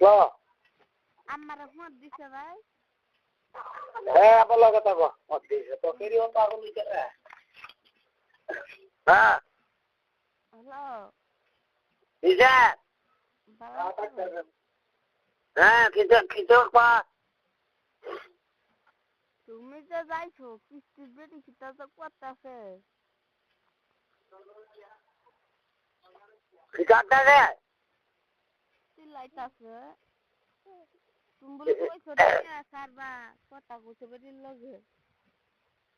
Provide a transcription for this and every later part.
ক আমার দিছে ভাই। হ্যাঁ মত দিছে তো হন পাগল হ্যাঁ। হ্যালো। দিছে? হ্যাঁ কিছু কিছু পা তুমি যে যাইছো কিস্তির বেটি খিতা তো করতেছে কিছু একটা রে তুমি বলে কইছো টিয়া সারবা কথা কইছো বেটির লগে।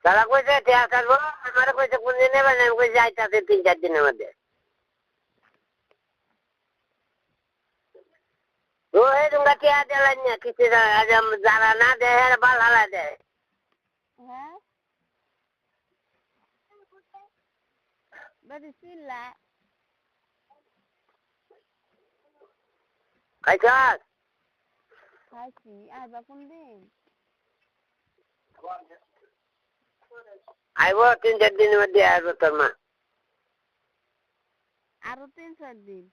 তারা কইছে টিয়া কাটবো আমার কইছে কোন দিন নেবেন আমি কইছে আইতাছে তিন চার দিনের মধ্যে। ও এই তোমরা টিয়া দিলেন না? কিছু যারা না দেয় এরা বাল হালা দেয়। হ্যাঁ? বেটি চিল্লা। খাইছাস খাইছি আইবা কোন দিন আইব তিন চার দিনের মধ্যে আসব তোর মা আরও তিন চার দিন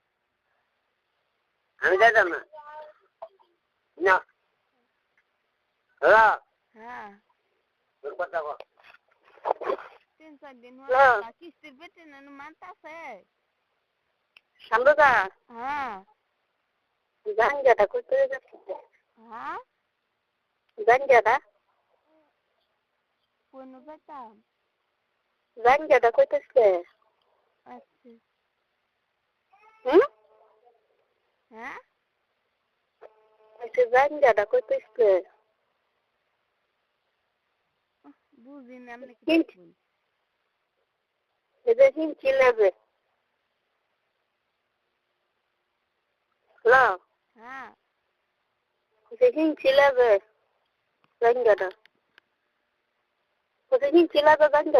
আমি যাইতাম না না হ্যালো হ্যাঁ কথা কর তিন চার দিন। হলো কিস্তির বেটি না মানতাছে শান্তদা হ্যাঁ গাঞ্জাটা করতে হ্যাঁ গাঞ্জাটা কোন বেতাম গাঞ্জাটা করতেছে আচ্ছা হুম হ্যাঁ আচ্ছা গাঞ্জাটা করতেছে বুঝি না এমনি কি কিন্তু- বল। এটা হিমচি Ha. Kusekin chilaga. Zan gada. Kusekin chilaga zan